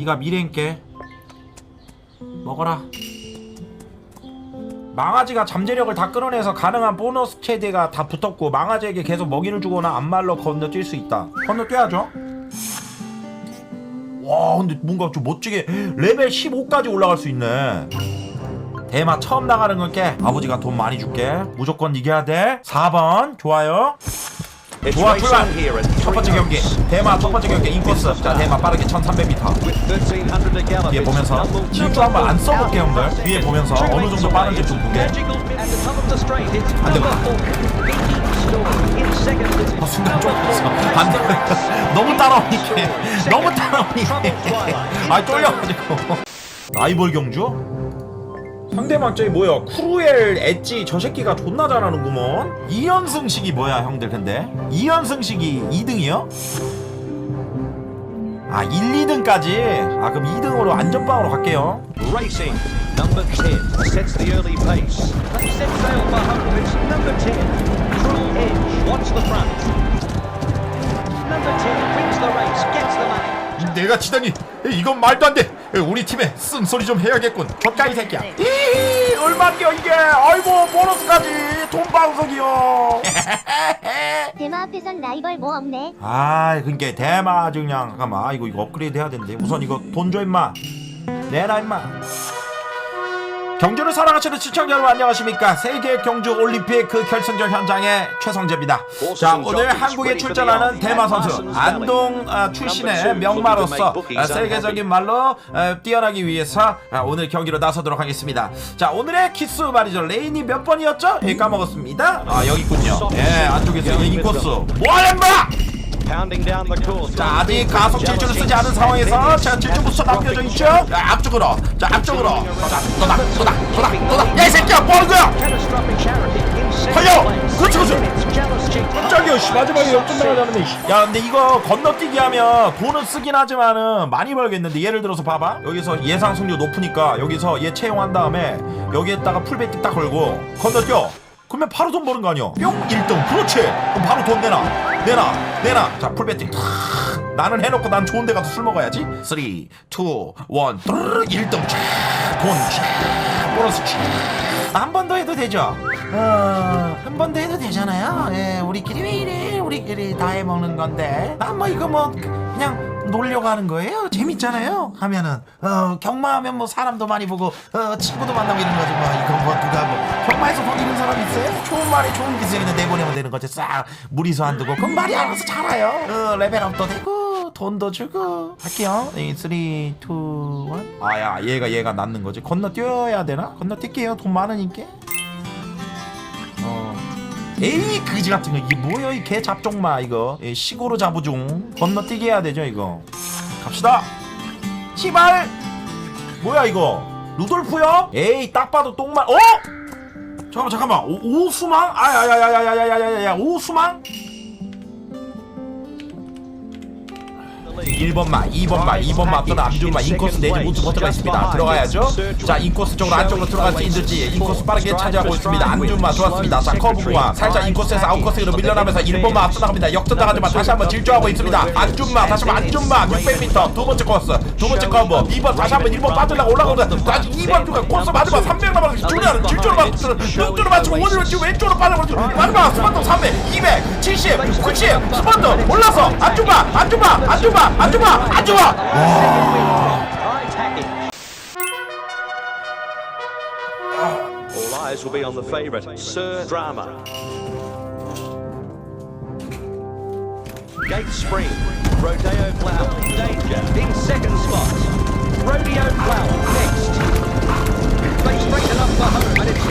네가 미래인께 먹어라. 망아지가 잠재력을 다 끌어내서 가능한 보너스 체대가 다 붙었고 망아지에게 계속 먹이를 주거나 안말로 건너뛸 수 있다. 건너뛰어야죠. 와 근데 뭔가 좀 멋지게 레벨 15까지 올라갈 수 있네. 대마 처음 나가는 건게 아버지가 돈 많이 줄게. 무조건 이겨야 돼. 4번. 좋아요 좋아 출발 첫 번째 경기 대마 첫 번째 경기 인코스 자 대마 빠르게 1300m with 1300 to gallop. 위에 보면서 질주 한번 안 써볼게 형들 위에 보면서 어느 정도 빠른지 좀 보게 At the top of the straight, it's 안 number 돼. four. Beating Storm in second. It's 아, 순간 four. 안돼 너무 따라오니까 너무 따라오니까 아 쫄려가지고 라이벌 경주? 상대방 저기 뭐야 크루엘 엣지 저 새끼가 존나 잘하는구먼 2연승식이 뭐야 형들 근데 2연승식이 2등이요? 아 1, 2등까지? 아 그럼 2등으로 안전빵으로 갈게요 Racing. Number 10 sets the early pace. They set sail for home. It's number 10. Cruel Edge. Watch the front. 내가 지다니 이건 말도 안 돼. 우리 팀에 쓴소리 좀 해야겠군. 젖가이 새끼야. 이 얼마인겨 이게? 아이고 보너스까지. 돈 방석이요. 대마 앞에선 라이벌 뭐 없네. 아 그니까 대마 아주 그냥 잠깐만. 아, 이거 이거 업그레이드 해야 되는데. 우선 이거 돈 줘 임마. 내놔 임마 경주를 사랑하시는 시청자 여러분 안녕하십니까 세계 경주 올림픽 그 결승전 현장의 최성재입니다 자 오늘 한국에 출전하는 대마 선수 안동 아, 출신의 명마로서 아, 세계적인 말로 아, 뛰어나기 위해서 아, 오늘 경기로 나서도록 하겠습니다 자 오늘의 키스 말이죠 레인이 몇 번이었죠? 예 까먹었습니다 아 여기 있군요 예 안쪽에서 이 코스 뭐하는 거야 자 아직 가속 질주를 쓰지 않은 상황에서 자 질주 부터 남겨져 있죠? 자 앞쪽으로. 자 앞쪽으로. 자 도닥 도닥 도닥 도닥 야이 새끼야 뭐하는 거야? 달려! 그렇지, 그렇지. 깜짝이야 씨. 마지막에 역전 나가자는데 야 근데 이거 건너뛰기 하면 돈은 쓰긴 하지만은 많이 벌겠는데 예를 들어서 봐봐. 여기서 예상 승률 높으니까 여기서 얘 채용한 다음에 여기에다가 풀베이팅 딱 걸고 건너뛰어 그러면 바로 돈 버는 거 아니야? 뿅! 1등. 그렇지. 그럼 바로 돈 내놔. 내놔. 내놔. 자 탁. 나는 해놓고 난 좋은 데 가서 술 먹어야지. 3 2 1 뚜르르. 1등. 쫙돈. 쫙, 보너스. 한 번 더 해도 되죠? 어, 한 번 더 해도 되잖아요. 예, 우리끼리 왜 이래? 우리끼리 다 해먹는 건데. 난 뭐 이거 뭐 그냥 놀려고 하는 거예요. 재밌잖아요. 하면은. 어, 경마하면 뭐 사람도 많이 보고 어, 친구도 만나고 이런 거지 뭐. 이거 뭐 있어요? 좋은 그냥 내보내면 되는 거지. 싹 무리수 안 두고 그럼 말이 알아서 잘아요. 어, 레벨업도 되고 돈도 주고 할게요. 네, 3, 2, 1. 아야 얘가 얘가 낫는 거지. 건너뛰어야 되나? 건너뛸게요. 돈 많으니까. 어. 에이 그지 같은 거 이게 뭐야 이 개 잡종마 이거 예, 시고로 잡으중 건너뛰게 해야 되죠 이거 갑시다 시발 뭐야 이거 루돌프요? 에이 딱 봐도 똥만 어? 잠깐만 잠깐만 오, 오수망? 아야야야야야야야야야 오수망? 1번마, 2번마, 2번마 또는 암준마 인코스 내지 무트 버터가 있습니다. 들어가야죠. 자, 인코스 쪽으로 안쪽으로 들어갈 수 있는지 인코스 빠르게 차지하고 있습니다. 암준마 좋았습니다. 자, 커브구와 살짝 인코스에서 아웃코스로 밀려나면서 1번마 앞서 나갑니다. 역전 나가지만 다시 한번 질주하고 있습니다. 안준마, 다시 한번 안준마 600m 두 번째 코스, 두 번째 커브 2번 다시 한번 1번 빠질라고 올라가고 다시 2번 중간 코스 마지막 300 남아서 중요한 질주로 맞추고 왼쪽으로 맞추고 오늘 왼쪽으로 빠져버리고 마지막 70, 90 스펀트 올라서 안준마, 안준마, 안준마, 안준마, 안준마. High tacking. All eyes will be on the favourite, Sir Drama. Gate Spring, Rodeo Flower, Danger in second spot. Rodeo Flower next. They straighten up for home, and it's